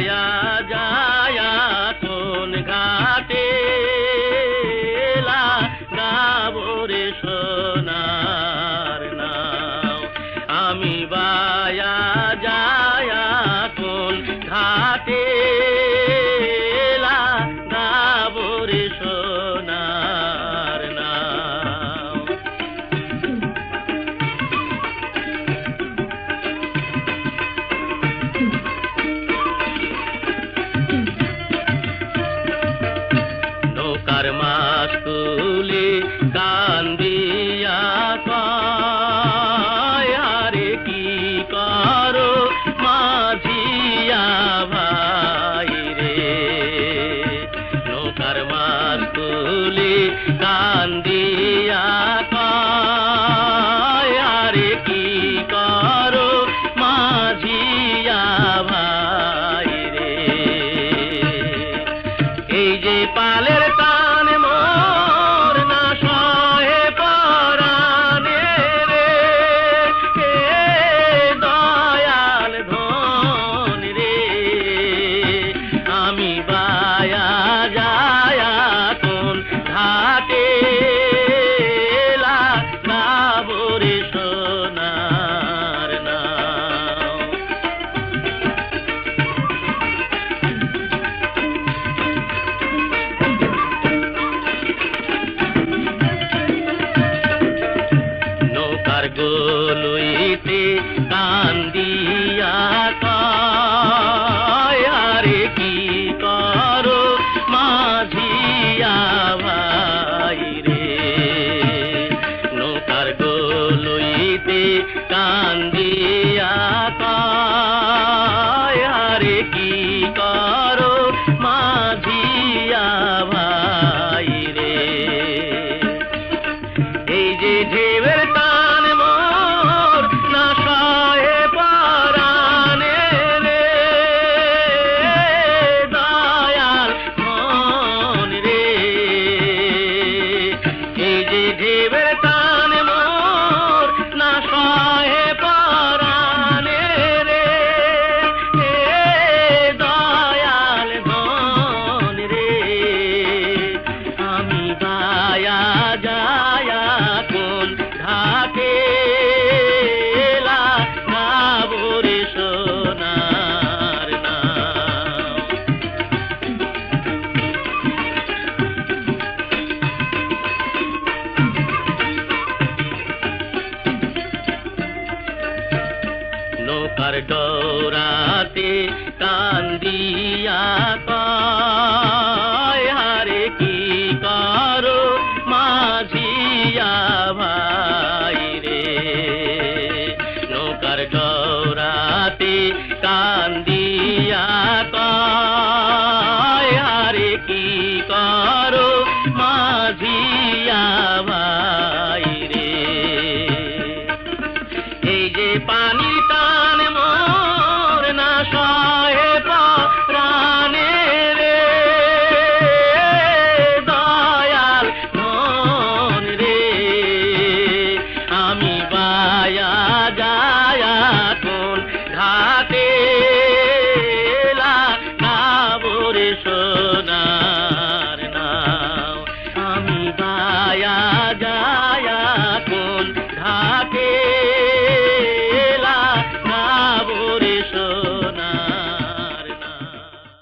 माया আমার মাছ তুলে গান দিয়া আরে কি করো মাঝিয়া ভাই রে? নৌকার মাছ তুলে গান गोलुई ते कांदी নৌকার ডোরাতে কান্দিয়া কয় হারে কি করো মাঝিয়া ভাই রে? নৌকার ডোরাতে কান্দি ಕೇಶೋ